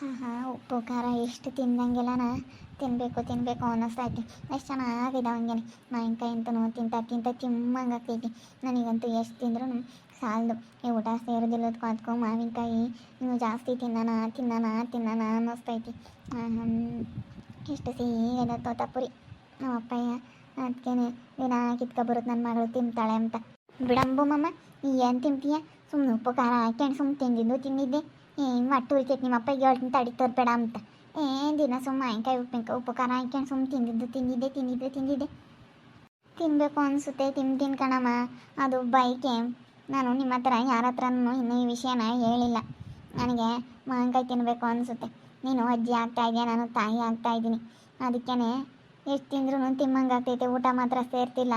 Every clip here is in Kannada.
ಹಾಂ ಉಪ್ಪು, ಖಾರ ಎಷ್ಟು ತಿಂದಂಗೆಲ್ಲನ ತಿನ್ನಬೇಕು ತಿನ್ನಬೇಕು ಅನ್ನಿಸ್ತೈತಿ ಎಷ್ಟು ಚೆನ್ನಾಗಿದೆ ಹಂಗೇನೆ ಮಾವಿನಕಾಯಿ ಅಂತೂ ತಿಂತ ತಿಂತ ತಿಮ್ಮಂಗೆ ಆಗ್ತೈತಿ. ನನಗಂತೂ ಎಷ್ಟು ತಿಂದ್ರೂ ಸಾಲದು. ಈ ಊಟ ಸೇರೋದಿಲ್ಲದಕ್ಕೂ ಅದಕ್ಕೂ ಮಾವಿನಕಾಯಿ ನೀವು ಜಾಸ್ತಿ ತಿನ್ನೋಣ ತಿನ್ನೋಣ ತಿನ್ನೋಣ ಅನ್ನಿಸ್ತೈತಿ ಎಷ್ಟು ಸಿಹಿಗಿದೆ ತೋತಾಪುರಿ ನಮ್ಮ ಅಪ್ಪಯ್ಯ ಅದಕ್ಕೇನೆ ದಿನ ಕಿತ್ಕೊಬರುತ್ತೆ ನನ್ನ ಮಗಳು ತಿಂತಾಳೆ ಅಂತ. ಬಿಡಂಬು ಮಮ್ಮ ಏನು ತಿಂತೀಯ? ಸುಮ್ಮನೆ ಉಪ್ಪು, ಖಾರ ಹಾಕ್ಯಂಡು ಸುಮ್ಮನೆ ತಿಂದಿದ್ದು ತಿಂದಿದ್ದೆ. ಏನು ಮಟ್ಟು ಉಳಿತೈತೆ ನಿಮ್ಮ ಹೇಳ್ತೀನಿ, ತಡಿ, ತೋರ್ಬೇಡ ಅಂತ. ಏನು ದಿನ ಸುಮ್ಮ ಆಯ್ಕಾಯಿ ಉಪ್ಪಿನಕಾಯಿ ಉಪ್ಪು ಖಾರ ಹಾಕ್ಯಂಡು ಸುಮ್ಮನೆ ತಿಂದಿದ್ದು, ತಿಂದಿದ್ದೆ ತಿಂದಿದ್ದೆ ತಿಂದಿದ್ದೆ. ತಿನ್ನಬೇಕು ಅನಿಸುತ್ತೆ ತಿನ್ ಕಣಮ್ಮ. ಅದು ಬೈಕೆ. ನಾನು ನಿಮ್ಮ ಹತ್ರ, ಯಾರ ಹತ್ರನೂ ಇನ್ನೂ ಈ ವಿಷಯನ ಹೇಳಿಲ್ಲ. ನನಗೆ ಮಾವಿನಕಾಯಿ ತಿನ್ನಬೇಕು ಅನಿಸುತ್ತೆ. ನೀನು ಅಜ್ಜಿ ಆಗ್ತಾ ಇದೆಯಾ, ನಾನು ತಾಯಿ ಆಗ್ತಾ ಇದ್ದೀನಿ. ಅದಕ್ಕೇ ಎಷ್ಟು ತಿಂದ್ರೂ ತಿಮ್ಮಂಗೆ ಆಗ್ತೈತೆ, ಊಟ ಮಾತ್ರ ಸೇರ್ತಿಲ್ಲ.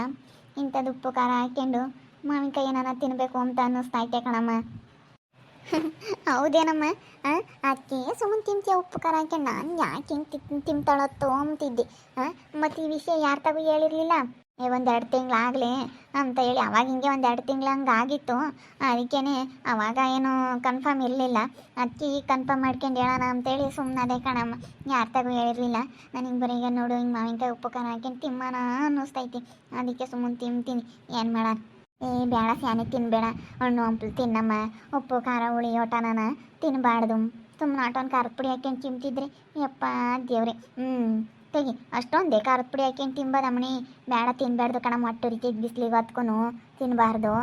ಇಂಥದ್ದು ಉಪ್ಪು ಖಾರ ಹಾಕ್ಕೊಂಡು ಮಾವಿನಕಾಯಿ ಏನಾರ ತಿನ್ನಬೇಕು ಅಂತ ಅನ್ನಿಸ್ತಾ ಐತೆ ಕಣಮ್ಮ? ಹೌದೇನಮ್ಮ? ಆಕೆ ಸುಮ್ಮನೆ ತಿಂತೀಯ, ಉಪ್ಪು, ಖಾರ ಹಾಕ್ಯಂಡು ನಾನು ಯಾಕೆ ಹಿಂಗೆ ತಿಂತಾಳತ್ತೋ ಅಂತಿದ್ದೆ ಹಾಂ ಮತ್ತು ಈ ವಿಷಯ ಯಾರ ತಗೋ ಹೇಳಿರಲಿಲ್ಲ? ಏ, ಒಂದೆರಡು ತಿಂಗಳಾಗಲಿ ಅಂತ ಹೇಳಿ, ಅವಾಗ ಹಿಂಗೆ ಒಂದೆರಡು ತಿಂಗಳು ಹಂಗೆ ಆಗಿತ್ತು. ಅದಕ್ಕೇನೆ ಅವಾಗ ಏನು ಕನ್ಫರ್ಮ್ ಇರಲಿಲ್ಲ. ಅಕ್ಕಿ ಕನ್ಫರ್ಮ್ ಮಾಡ್ಕೊಂಡು ಹೇಳೋಣ ಅಂತೇಳಿ ಸುಮ್ಮನೆ ಅದೇ ಕಣಮ್ಮ. ಯಾರ ತಗೋ ಹೇಳಿರಲಿಲ್ಲ? ನನಗೆ ಬರೀ ಈಗ ನೋಡು, ಹಿಂಗೆ ಮಾವಿನಕಾಯಿ, ಉಪ್ಪು, ಖಾರ ಹಾಕ್ಯಂಡು ತಿಮ್ಮನ ಅನ್ನಿಸ್ತೈತಿ. ಅದಕ್ಕೆ ಸುಮ್ಮನೆ ತಿಂತೀನಿ. ಏನು ಮಾಡೋಣ ಏ, ಬೇಡ ಸ್ಯಾನಿ ತಿನ್ಬೇಡ. ಹಣ್ಣು, ಹಂಪಲು ತಿನ್ನಮ್ಮ. ಉಪ್ಪು, ಖಾರ, ಹುಳಿ ಓಟನ ತಿನ್ನಬಾರ್ದು ಸುಮ್ಮನೆ ಆಟೋನ್ ಖಾರದ ಪುಡಿ ಹಾಕ್ಯಂಡು ತಿಂತಿದ್ರೆ, ಯಪ್ಪ, ದೇವ್ರಿ. ಹ್ಞೂ ತೆಗಿ. ಅಷ್ಟೊಂದೇ ಖಾರದ ಪುಡಿ ಹಾಕ್ಯಂಡು ತಿನ್ಬೋದಮ್ಮಣಿ. ಬೇಡ, ತಿನ್ಬಾರ್ದು ಕಣ ಮೊಟ್ಟೆ ರೀತಿ ಬಿಸಿಲಿಗೆ ಹೊತ್ಕೊಂಡು ತಿನ್ನಬಾರ್ದು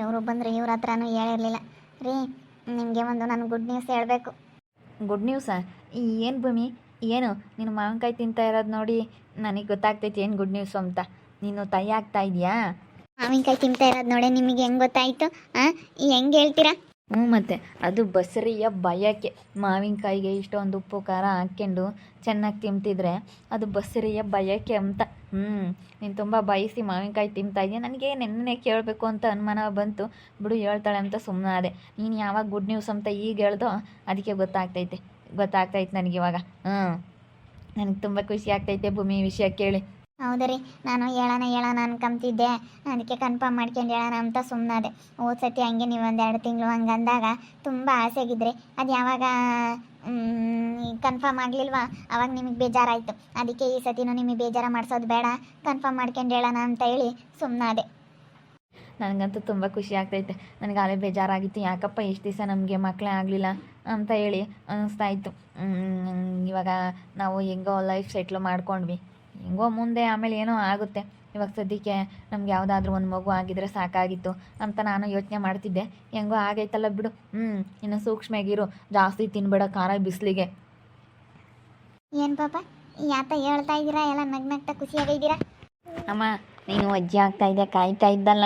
ಇವರು ಬಂದರೆ ಇವ್ರ ಹತ್ರನೂ ಹೇಳಿರಲಿಲ್ಲ ರೀ, ನಿಮಗೆ ಒಂದು ನಾನು ಗುಡ್ ನ್ಯೂಸ್ ಹೇಳಬೇಕು. ಗುಡ್ ನ್ಯೂಸಾ ಏನು ಭೂಮಿ? ಏನು? ನೀನು ಮಾವಿನಕಾಯಿ ತಿಂತಾ ಇರೋದು ನೋಡಿ ನನಗೆ ಗೊತ್ತಾಗ್ತೈತಿ ಏನು ಗುಡ್ ನ್ಯೂಸು ಅಂತ. ನೀನು ತೈ ಆಗ್ತಾ ಇದೆಯಾ? ಮಾವಿನಕಾಯಿ ತಿಂತಾ ಇರೋದು ನೋಡಿ, ನಿಮಗೆ ಹೆಂಗೆ ಗೊತ್ತಾಯಿತು? ಹಾಂ ಹೆಂಗೆ ಹೇಳ್ತೀರಾ? ಹ್ಞೂ ಮತ್ತೆ, ಅದು ಬಸರಿಯ ಬಯಕೆ. ಮಾವಿನಕಾಯಿಗೆ ಇಷ್ಟೊಂದು ಉಪ್ಪು, ಖಾರ ಹಾಕ್ಕೊಂಡು ಚೆನ್ನಾಗಿ ತಿಂತಿದ್ರೆ ಅದು ಬಸರಿಯ ಬಯಕೆ ಅಂತ. ಹ್ಞೂ, ನೀನು ತುಂಬ ಬಯಸಿ ಮಾವಿನಕಾಯಿ ತಿಂತಾ ಇದೆಯಾ? ನನಗೆ ನೆನ್ನೆ ಕೇಳಬೇಕು ಅಂತ ಅನುಮಾನ ಬಂತು. ಬಿಡು, ಹೇಳ್ತಾಳೆ ಅಂತ ಸುಮ್ಮನೆ ಅದೇ ನೀನು ಯಾವಾಗ ಗುಡ್ ನ್ಯೂಸ್ ಅಂತ ಈಗ ಹೇಳ್ದೋ ಅದಕ್ಕೆ ಗೊತ್ತಾಗ್ತೈತೆ. ಗೊತ್ತಾಗ್ತೈತೆ ನನಗಿವಾಗ ಹ್ಞೂ. ನನಗೆ ತುಂಬ ಖುಷಿ ಆಗ್ತೈತೆ ಭೂಮಿ ವಿಷಯ ಕೇಳಿ. ಹೌದು ರೀ. ನಾನು ಹೇಳೋಣ ಹೇಳೋಣ ಅನ್ಕೊಂತಿದ್ದೆ. ಅದಕ್ಕೆ ಕನ್ಫರ್ಮ್ ಮಾಡ್ಕೊಂಡು ಹೇಳೋಣ ಅಂತ ಸುಮ್ಮನಾದೆ ಹೋದ ಸತಿ ಹಂಗೆ ನೀವು ಎರಡು ತಿಂಗಳು ಹಂಗೆ ಅಂದಾಗ ತುಂಬ ಆಸೆಗಿದ್ರಿ ಅದು ಯಾವಾಗ ಕನ್ಫರ್ಮ್ ಆಗಲಿಲ್ವಾ? ಅವಾಗ ನಿಮಗೆ ಬೇಜಾರಾಯಿತು. ಅದಕ್ಕೆ ಈ ಸತಿನೂ ನಿಮಗೆ ಬೇಜಾರ ಮಾಡಿಸೋದು ಬೇಡ. ಕನ್ಫರ್ಮ್ ಮಾಡ್ಕೊಂಡು ಹೇಳೋಣ ಅಂತ ಹೇಳಿ ಸುಮ್ಮನಾದೆ ನನಗಂತೂ ತುಂಬ ಖುಷಿ ಆಗ್ತೈತೆ. ನನಗೆ ಅಲ್ಲೇ ಬೇಜಾರಾಗಿತ್ತು. ಯಾಕಪ್ಪ ಎಷ್ಟು ದಿವಸ ನಮಗೆ ಮಕ್ಕಳೇ ಆಗಲಿಲ್ಲ ಅಂತ ಹೇಳಿ ಅನ್ನಿಸ್ತಾ ಇತ್ತು ಇವಾಗ ನಾವು ಹೆಂಗೋ ಲೈಫ್ ಸೆಟ್ಲ್ ಮಾಡ್ಕೊಂಡ್ವಿ. ಹೆಂಗೋ ಮುಂದೆ ಆಮೇಲೆ ಏನೋ ಆಗುತ್ತೆ. ಇವಾಗ ಸದ್ಯಕ್ಕೆ ನಮ್ಗೆ ಯಾವುದಾದ್ರೂ ಒಂದು ಮಗು ಆಗಿದ್ರೆ ಸಾಕಾಗಿತ್ತು ಅಂತ ನಾನು ಯೋಚನೆ ಮಾಡ್ತಿದ್ದೆ. ಹೆಂಗೋ ಆಗೈತಲ್ಲ ಬಿಡು. ಹ್ಞೂ ಇನ್ನು ಸೂಕ್ಷ್ಮಾಗಿರು ಜಾಸ್ತಿ ತಿನ್ಬೇಡ ಖಾರ ಬಿಸಿಲಿಗೆ. ಏನು ಪಾಪ? ಯಾತ ಹೇಳ್ತಾ ಇದ್ದೀರಾ? ಎಲ್ಲ ನಗ್ ನಗ್ತಾ ಖುಷಿಯಾಗಿದ್ದೀರಾ ಅಮ್ಮ ನೀನು ಅಜ್ಜಿ ಆಗ್ತಾ ಇದ್ದೆ ಕಾಯ್ತಾ ಇದ್ದಲ್ಲ?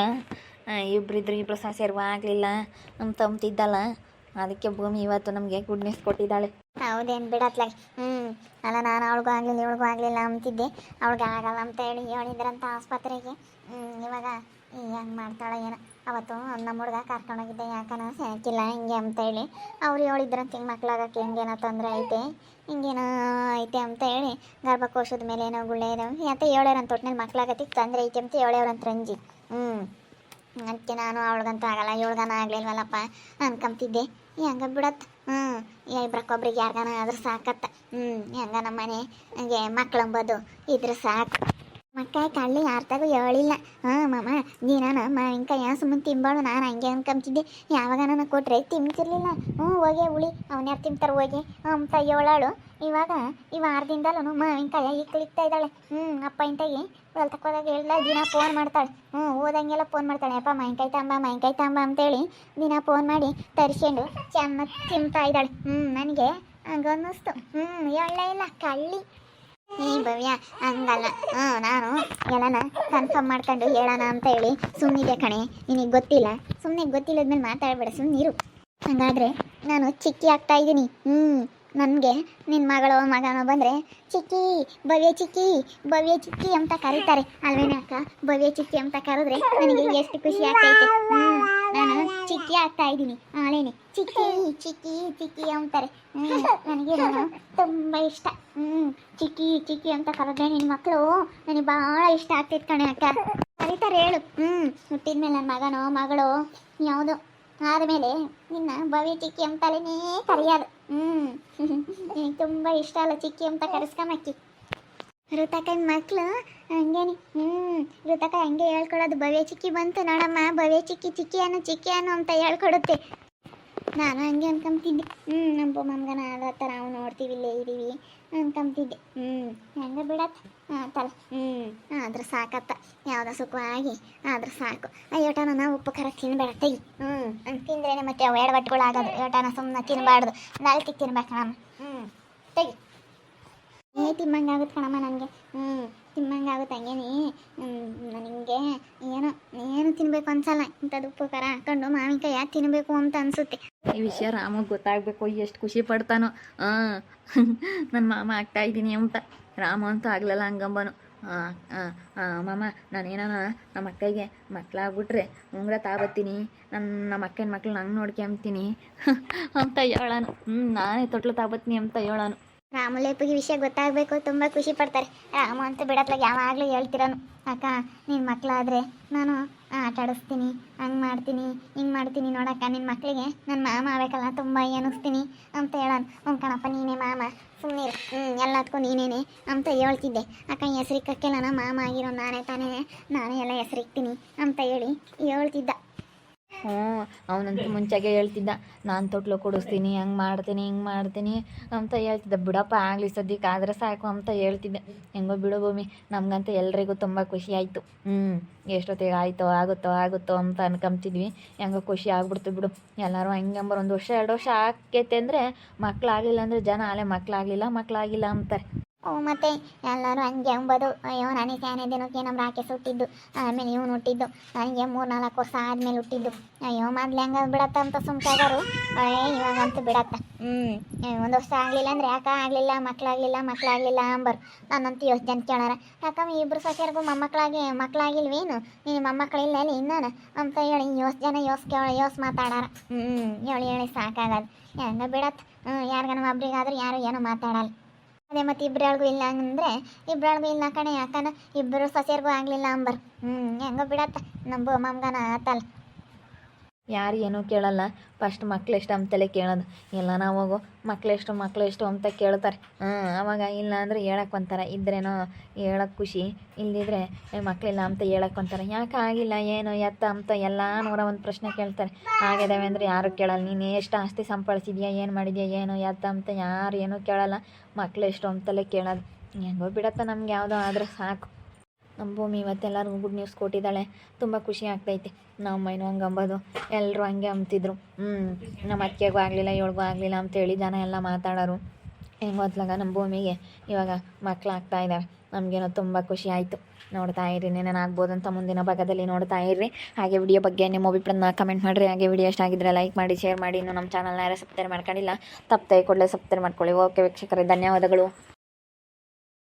ಇಬ್ಬರಿದ್ರು ಇಬ್ಬರು ಸಹ ಸೇರುವಾಗಲಿಲ್ಲ ನಮ್ಮ ತಮ್ತಿದ್ದಲ್ಲ ಅದಕ್ಕೆ ಭೂಮಿ ಇವತ್ತು ನಮಗೆ ಗುಡ್ ನ್ಯೂಸ್ ಕೊಟ್ಟಿದ್ದಾಳೆ. ಹೌದೇನು ಬಿಡತ್ಲಾಗ ಹ್ಞೂ ಅಲ್ಲ ನಾನು ಅವಳಿಗೂ ಆಗಲಿಲ್ಲ, ಇವಳಿಗೂ ಆಗಲಿಲ್ಲ ಅಂತಿದ್ದೆ. ಅವಳಿಗೆ ಆಗಲ್ಲ ಅಂತ ಹೇಳಿ ಹೇಳಿದ್ರಂತ ಆಸ್ಪತ್ರೆಗೆ. ಇವಾಗ ಹೆಂಗೆ ಮಾಡ್ತಾಳೆ ಏನೋ. ಅವತ್ತು ನಮ್ಮ ಹುಡುಗ ಕರ್ಕೊಂಡೋಗಿದ್ದೆ ಯಾಕನ ಸಾಕಿಲ್ಲ ಹಿಂಗೆ ಅಂತ ಹೇಳಿ. ಅವ್ರು ಹೇಳಿದ್ರಂತ ಹಿಂಗೆ ಮಕ್ಳಾಗಕ್ಕೆ ಹಿಂಗೇನೋ ತೊಂದರೆ ಐತೆ, ಹಿಂಗೇನೋ ಐತೆ ಅಂತ ಹೇಳಿ. ಗರ್ಭಕೋಶದ ಮೇಲೆ ಏನೋ ಗುಳ್ಳೆ ಇದಾವೆ. ಅಂತ ಹೇಳೋರಂತ ಒಟ್ಟಿನಲ್ಲಿ ಮಕ್ಳಾಗತ್ತಿಗೆ ತೊಂದರೆ ಐತೆ ಅಂತ ಹೇಳೋರಂತ ರಂಜಿ. ಹ್ಞೂ ಅದಕ್ಕೆ ನಾನು ಅವಳಿಗಂತೂ ಆಗಲ್ಲ ಇವಳ್ಗನ ಆಗ್ಲಿಲ್ವಲ್ಲಪ್ಪ. ಅನ್ಕೊಂತಿದ್ದೆ ಹೆಂಗ ಬಿಡತ್. ಹ್ಞೂ ಇಬ್ರಕ್ಕೊಬ್ರಿಗೆ ಯಾರ್ಗಾನ ಆದ್ರೂ ಸಾಕತ್ತ. ಹ್ಞೂ ಹೆಂಗ ನಮ್ಮ ಮನೆ ಹಂಗೆ ಮಕ್ಳಂಬೋದು. ಇದ್ರೆ ಸಾಕು. ಮಕ್ಕಾಯಿ ಕಳ್ಳಿ ಯಾರ್ತಾಗೂ ಹೇಳಿಲ್ಲ ಹಾಂ, ಮಾಮ ನೀನಾನ ಮಾವಿನಕಾಯಿ ಸುಮ್ಮನೆ ತಿಂಬಾಳು ನಾನು ಹಂಗೆ ಅನ್ಕೊಂತಿದ್ದೆ ಯಾವಾಗ ನಾನು ಕೊಟ್ಟರೆ ತಿಂತಿರ್ಲಿಲ್ಲ ಹ್ಞೂ, ಹೋಗೆ ಉಳಿ ಅವ್ನು ಯಾರು ತಿಂತಾರೆ ಹೋಗಿ. ಅಂತ ಹೇಳಾಳು ಇವಾಗ, ಈ ವಾರದಿಂದಲೂ ಮಾವಿನಕಾಯಿ ಇಕ್ಲಿಕ್ತಾ ಇದ್ದಾಳೆ. ಹ್ಞೂ ಅಪ್ಪ ಇಂಟಾಗಿ ಹೊಲ್ತಕ್ಕೆ ಹೋದಾಗ ಹೇಳಿಲ್ಲ ದಿನ ಫೋನ್ ಮಾಡ್ತಾಳೆ. ಹ್ಞೂ ಓದಂಗೆಲ್ಲ ಫೋನ್ ಮಾಡ್ತಾಳೆ. ಅಪ್ಪ, ಮಾವಿನಕಾಯಿ ತಾಂಬ ಮಾವಿನಕಾಯಿ ತಾಂಬ ಅಂತೇಳಿ ದಿನ ಫೋನ್ ಮಾಡಿ ತರಿಸ್ಕೊಂಡು ಚೆನ್ನಾಗಿ ತಿಂತಾ ಇದ್ದಾಳೆ. ಹ್ಞೂ ನನಗೆ ಹಂಗನ್ನಿಸ್ತು. ಹ್ಞೂ ಹೇಳಲೇ ಇಲ್ಲ, ಕಳ್ಳಿ. ಈ ಭವ್ಯ, ಹಂಗಲ್ಲ. ಹ್ಞೂ ನಾನು ಎಲ್ಲನ ಕನ್ಫರ್ಮ್ ಮಾಡ್ಕೊಂಡು ಹೇಳೋಣ ಅಂತ ಹೇಳಿ ಸುಮ್ಮನಿದೆ ಕಣೆ. ನಿನಗೆ ಗೊತ್ತಿಲ್ಲ? ಸುಮ್ಮನೆ ಗೊತ್ತಿಲ್ಲದ್ಮೇಲೆ ಮಾತಾಡಬೇಡ ಸುಮ್ಮನಿರು ಹಾಗಾದರೆ ನಾನು ಚಿಕ್ಕಿ ಆಗ್ತಾ ಇದ್ದೀನಿ. ಹ್ಞೂ ನನಗೆ ನಿನ್ನ ಮಗಳು ಮಗನೋ ಬಂದರೆ ಚಿಕ್ಕಿ, ಭವ್ಯ ಚಿಕ್ಕಿ ಭವ್ಯ ಚಿಕ್ಕಿ ಅಂತ ಕರೀತಾರೆ. ಅಲ್ವೇನೆ ಅಕ್ಕ? ಭವ್ಯ ಚಿಕ್ಕಿ ಅಂತ ಕರೆದ್ರೆ ನನಗೆ ಎಷ್ಟು ಖುಷಿ ಆಗ್ತೈತೆ ನಾನು ಚಿಕ್ಕಿ ಆಗ್ತಾ ಇದ್ದೀನಿ. ಆಳೇನೆ ಚಿಕ್ಕಿ ಚಿಕ್ಕಿ ಚಿಕ್ಕಿ ಅಂತಾರೆ. ನನಗೆ ನಾನು ತುಂಬ ಇಷ್ಟ. ಹ್ಞೂ ಚಿಕ್ಕಿ ಚಿಕ್ಕಿ ಅಂತ ಕರೆದ್ರೆ ನಿನ್ನ ಮಕ್ಕಳು ನನಗೆ ಭಾಳ ಇಷ್ಟ ಆಗ್ತೈತೆ ಕಣೆ ಅಕ್ಕ. ಕರೀತಾರೆ ಹೇಳು. ಹ್ಞೂ ಹುಟ್ಟಿದ್ಮೇಲೆ ನನ್ನ ಮಗನೋ ಮಗಳು, ಯಾವುದೋ. ಆದಮೇಲೆ ನಿನ್ನ ಭವ್ಯ ಚಿಕ್ಕಿ ಅಂತಲೇ ಕರೆಯೋದು. ತುಂಬ ಇಷ್ಟ ಅಲ್ಲ ಚಿಕ್ಕಿ ಅಂತ ಕರೆಸ್ಕೊಂಬಕ್ಕಿ ಋತಕನ ಮಕ್ಕಳು ಹಂಗೇನಿ ಹ್ಞೂ ಋತಕ ಹಂಗೆ ಹೇಳ್ಕೊಡೋದು ಭವ್ಯ ಚಿಕ್ಕಿ ಬಂತು ನೋಡಮ್ಮ ಭವ್ಯ ಚಿಕ್ಕಿ ಚಿಕ್ಕಿ ಅನ್ನು ಚಿಕ್ಕಿ ಅನ್ನು ಅಂತ ಹೇಳ್ಕೊಡುತ್ತೆ ನಾನು ಹಂಗೆ ಅನ್ಕೊಂತಿದ್ದೆ ಹ್ಞೂ ನಮ್ಮ ಮಮ್ಗನ ಆದ ಥರ ನಾವು ನೋಡ್ತೀವಿ, ಇಲ್ಲೇ ಇದ್ದೀವಿ ಅನ್ಕೊಂತಿದ್ದೆ ಹ್ಞೂ ಹೆಂಗೆ ಬಿಡತ್ತ? ಆತಲ್ಲ ಹ್ಞೂ ಆದ್ರೆ ಸಾಕತ್ತ. ಯಾವುದೋ ಸುಖವಾಗಿ ಆದ್ರೆ ಸಾಕು. ಅಯ್ಯೋಟನ ನಾವು ಉಪ್ಪು, ಖರ ತಿನ್ಬೇಡ, ತೆಗಿ. ಹ್ಞೂ ಹಂಗೆ ತಿಂದ್ರೇನೆ ಮತ್ತೆ ಅವು ಎಡವಟ್ಟುಗಳು ಆಗೋದು ಯೋಟನ ಸುಮ್ಮನೆ ತಿನ್ನಬಾರ್ದು ನಾಲ್ಕಿಗೆ ತಿನ್ಬೇಕು ನಮ್ಮ ಹ್ಞೂ ತೆಗಿ. ಏ ತಿಮ್ಮಂಗಾಗುತ್ತೆ ಕಣಮ್ಮ ನನಗೆ. ಹ್ಞೂ ತಿಮ್ಮಂಗಾಗುತ್ತೆ ಹಂಗೇನಿ ನನಗೆ ಏನೋ ಏನು ತಿನ್ನಬೇಕು ಅನ್ಸಲ್ಲ ಇಂಥದ್ದು ಉಪ್ಪು ಖಾರ ಹಾಕೊಂಡು ಮಾವಿನಕಾಯಿ ಯಾಕೆ ತಿನ್ನಬೇಕು ಅಂತ ಅನಿಸುತ್ತೆ. ಈ ವಿಷಯ ರಾಮಗೆ ಗೊತ್ತಾಗಬೇಕು, ಎಷ್ಟು ಖುಷಿ ಪಡ್ತಾನೋ. ಹಾಂ ನನ್ನ ಮಾಮ ಆಗ್ತಾ ಇದ್ದೀನಿ ಅಂತ. ರಾಮ ಅಂತೂ ಆಗ್ಲಲ್ಲ ಹಂಗಂಬನು. ಮಾಮ ನಾನೇನೋ ನಮ್ಮ ಅಕ್ಕಗೆ ಮಕ್ಕಳಾಗ್ಬಿಟ್ರೆ ಉಂಗ್ರ ತಾಬತ್ತೀನಿ. ನನ್ನ ನಮ್ಮ ಅಕ್ಕನ ಮಕ್ಳು ನಂಗೆ ನೋಡ್ಕೊಂತೀನಿ ಅಂತ ಹೇಳಾನು. ಹ್ಞೂ ನಾನೇ ತೊಟ್ಲು ತಾಬತ್ತೀನಿ ಅಂತ ಹೇಳಾನು. ರಾಮಲೇಪಿಗೆ ವಿಷಯ ಗೊತ್ತಾಗಬೇಕು, ತುಂಬ ಖುಷಿ ಪಡ್ತಾರೆ. ರಾಮ ಅಂತ ಬಿಡತ್ಲಾಗ ಯಾವಾಗಲೂ ಹೇಳ್ತಿರೋನು, ಅಕ್ಕ ನಿನ್ನ ಮಕ್ಕಳಾದರೆ ನಾನು ಆಟ ಆಡಿಸ್ತೀನಿ, ಹಂಗೆ ಮಾಡ್ತೀನಿ, ಹಿಂಗೆ ಮಾಡ್ತೀನಿ ನೋಡಕ್ಕ ನಿನ್ನ ಮಕ್ಕಳಿಗೆ ನನ್ನ ಮಾಮ ಆಗಬೇಕಲ್ಲ, ತುಂಬ ಅನ್ನಿಸ್ತೀನಿ ಅಂತ ಹೇಳೋನು. ಹ್ಞೂ ಕಣಪ್ಪ, ನೀನೇ ಮಾಮ ಸುಮ್ಮನೆ ಹ್ಞೂ ಎಲ್ಲದಕ್ಕೂ ನೀನೇನೆ ಅಂತ ಹೇಳ್ತಿದ್ದೆ. ಅಕ್ಕ, ಹೆಸರಿಕ್ಕಕ್ಕೆ ನಾನು ಮಾಮ ಆಗಿರೋ ನಾನೇ ತಾನೇ, ನಾನೇ ಎಲ್ಲ ಹೆಸರಿಕ್ತೀನಿ ಅಂತ ಹೇಳಿ ಹೇಳ್ತಿದ್ದ. ಹ್ಞೂ, ಅವನಂತೂ ಮುಂಚೆಗೆ ಹೇಳ್ತಿದ್ದ, ನಾನು ತೊಟ್ಲು ಕೊಡಿಸ್ತೀನಿ, ಹಂಗೆ ಮಾಡ್ತೀನಿ, ಹಿಂಗೆ ಮಾಡ್ತೀನಿ ಅಂತ ಹೇಳ್ತಿದ್ದ. ಬಿಡಪ್ಪ, ಆಗಲಿ ಸದ್ಯಕ್ಕೆ ಆದರೆ ಸಾಕು ಅಂತ ಹೇಳ್ತಿದ್ದೆ. ಹೆಂಗೋ ಬಿಡು ಭೂಮಿ, ನಮಗಂತೂ ಎಲ್ರಿಗೂ ತುಂಬ ಖುಷಿ ಆಯಿತು. ಹ್ಞೂ, ಎಷ್ಟೊತ್ತಿಗೆ ಆಯಿತೋ, ಆಗುತ್ತೋ ಆಗುತ್ತೋ ಅಂತ ಅನ್ಕೊಂತಿದ್ವಿ ಹೆಂಗೋ ಖುಷಿ ಆಗ್ಬಿಡ್ತು ಬಿಡು. ಎಲ್ಲರೂ ಹಂಗಂಬರ್ ಒಂದು ವರ್ಷ, ಎರಡು ವರ್ಷ ಆಕೈತೆ ಅಂದರೆ ಮಕ್ಕಳಾಗಲಿಲ್ಲ ಅಂದರೆ ಜನ ಅಲ್ಲೇ ಮಕ್ಕಳಾಗಲಿಲ್ಲ ಮಕ್ಕಳಾಗಿಲ್ಲ ಅಂತಾರೆ. ಓ, ಮತ್ತೆ ಎಲ್ಲರೂ ಹಂಗೆ ಅಂಬೋದು. ಅಯ್ಯೋ ನನಗೆ ಸ್ಯಾನೆ ದಿನಕ್ಕೆ ನಮ್ಮ ರಾಕೇಶ್ ಹುಟ್ಟಿದ್ದು. ಆಮೇಲೆ ಇವ್ನು ಹುಟ್ಟಿದ್ದು. ನನಗೆ ಮೂರು ನಾಲ್ಕು ವರ್ಷ ಆದಮೇಲೆ ಹುಟ್ಟಿದ್ದು. ಅಯ್ಯೋ, ಮೊದ್ಲು ಹೆಂಗ ಬಿಡತ್ತ ಅಂತ ಸುಮ್ಕಾದರು ಇವಾಗ ಇವಾಗಂತೂ ಬಿಡತ್ತ. ಹ್ಞೂ ಒಂದು ವರ್ಷ ಆಗಲಿಲ್ಲ ಅಂದ್ರೆ ಯಾಕೆ ಆಗಲಿಲ್ಲ? ಮಕ್ಕಳಾಗಲಿಲ್ಲ ಮಕ್ಕಳಾಗಲಿಲ್ಲ ಅಂಬರು. ನಾನಂತೂ ಯೋಚನೆ ಜನ ಕೇಳಾರ. ಯಾಕಮ್ಮ ಇಬ್ಬರು ಸೊಸೆಯರ್ಗೂ ಮೊಮ್ಮಕ್ಕಳಾಗಿ ಮಕ್ಕಳಾಗಿಲ್ವೇನು ನೀನು ಮೊಮ್ಮಕ್ಕಳಿಲ್ಲ ಅಲ್ಲಿ ಇನ್ನೂ ಅಂತ ಹೇಳಿ ಯೋಸ್ ಜನ ಯೋಸ್ ಕೇಳ, ಯೋಸ್ ಮಾತಾಡಾರ. ಹ್ಞೂ ಹೇಳಿ ಹೇಳಿ ಸಾಕಾಗದು. ಹೆಂಗ ಬಿಡತ್ತ? ಹ್ಞೂ ಯಾರಿಗನ ಒಬ್ರಿಗಾದ್ರೂ ಯಾರು ಏನೂ ಮಾತಾಡಲ್ಲ. ಅದೇ ಮತ್ತೆ ಇಬ್ಬರಾಳ್ಗೂ ಇಲ್ಲ ಅಂದ್ರೆ ಇಬ್ಬರಾಳ್ಗೂ ಇಲ್ಲ ಕಣೆ ಯಾಕನ? ಇಬ್ಬರು ಸೊಸೆಯರ್ಗೂ ಆಗ್ಲಿಲ್ಲ ಅಂಬರ್. ಹ್ಮ್, ಹೆಂಗೋ ಬಿಡತ್ತ. ನಮ್ಮ ಮಮ್ಗನ ಆತಲ್ಲ. ಯಾರು ಏನೂ ಕೇಳಲ್ಲ. ಫಸ್ಟ್ ಮಕ್ಳು ಎಷ್ಟು ಅಂತಲೇ ಕೇಳೋದು. ಇಲ್ಲ ನಾವು ಹೋಗು. ಮಕ್ಳು ಎಷ್ಟು ಅಂತ ಕೇಳ್ತಾರೆ. ಅವಾಗ ಇಲ್ಲ ಅಂದರೆ ಹೇಳಕ್ಕೆ ಒಂಥರ ಇದ್ರೇನೋ ಹೇಳಕ್ಕೆ ಖುಷಿ. ಇಲ್ಲದಿದ್ರೆ ಏ ಮಕ್ಕಳಿಲ್ಲ ಅಂತ ಹೇಳಕ್ಕೆ ಒಂಥರ. ಯಾಕೆ ಆಗಿಲ್ಲ, ಏನು ಎತ್ತ ಅಂತ ಎಲ್ಲ ನೂರ ಒಂದು ಪ್ರಶ್ನೆ ಕೇಳ್ತಾರೆ. ಆಗಿದ್ದಾವೆ ಅಂದರೆ ಯಾರು ಕೇಳಲ್ಲ. ನೀನು ಎಷ್ಟು ಆಸ್ತಿ ಸಂಪಾದಿಸಿದ್ಯಾ ಏನು ಮಾಡಿದ್ಯಾ, ಏನು ಎತ್ತ ಅಂತ ಯಾರು ಏನೂ ಕೇಳಲ್ಲ. ಮಕ್ಳು ಎಷ್ಟು ಅಂತಲೇ ಕೇಳೋದು. ಹೆಂಗೋ ಬಿಡತ್ತ ನಮ್ಗೆ ಯಾವುದೋ ಆದರೆ ಸಾಕು. ನಮ್ಮ ಭೂಮಿ ಇವತ್ತೆಲ್ಲರಿಗೂ ಗುಡ್ ನ್ಯೂಸ್ ಕೊಟ್ಟಿದ್ದಾಳೆ. ತುಂಬ ಖುಷಿ ಆಗ್ತೈತೆ. ನಾವು ಮೈನು ಹಂಗೆ ಅಂಬೋದು. ಎಲ್ಲರೂ ಹಂಗೆ ಅಂಬ್ತಿದ್ರು. ಹ್ಞೂ ನಮ್ಮ ಅತ್ತಿಗೆಗೂ ಆಗಲಿಲ್ಲ ಏಳ್ಗೂ ಆಗಲಿಲ್ಲ ಅಂತೇಳಿ ಜನ ಎಲ್ಲ ಮಾತಾಡೋರು. ಹೆಂಗೆ ಹೊತ್ಲಾಗ ನಮ್ಮ ಭೂಮಿಗೆ ಇವಾಗ ಮಕ್ಕಳು ಆಗ್ತಾ ಇದ್ದಾವೆ ನಮಗೇನೋ ತುಂಬ ಖುಷಿ ಆಯಿತು. ನೋಡ್ತಾ ಇರಿ ನಾನು ಆಗ್ಬೋದು ಅಂತ ಮುಂದಿನ ಭಾಗದಲ್ಲಿ ನೋಡ್ತಾ ಇರ್ರಿ. ಹಾಗೆ ವಿಡಿಯೋ ಬಗ್ಗೆ ನಿಮ್ಮ ಅಭಿಪ್ರಾಯನ ಕಮೆಂಟ್ ಮಾಡಿರಿ. ಹಾಗೆ ವಿಡಿಯೋ ಇಷ್ಟ ಆಗಿದ್ರೆ ಲೈಕ್ ಮಾಡಿ ಶೇರ್ ಮಾಡಿ. ಇನ್ನೂ ನಮ್ಮ ಚಾನಲ್ನ ಯಾರು ಸಬ್ಸ್ಕ್ರೈಬ್ ಮಾಡ್ಕೊಂಡಿಲ್ಲ, ತಪ್ಪದೆ ಕೊಡಲೇ ಸಬ್ಸ್ಕ್ರೈಬ್ ಮಾಡ್ಕೊಳ್ಳಿ. ಓಕೆ ವೀಕ್ಷಕರೇ, ಧನ್ಯವಾದಗಳು.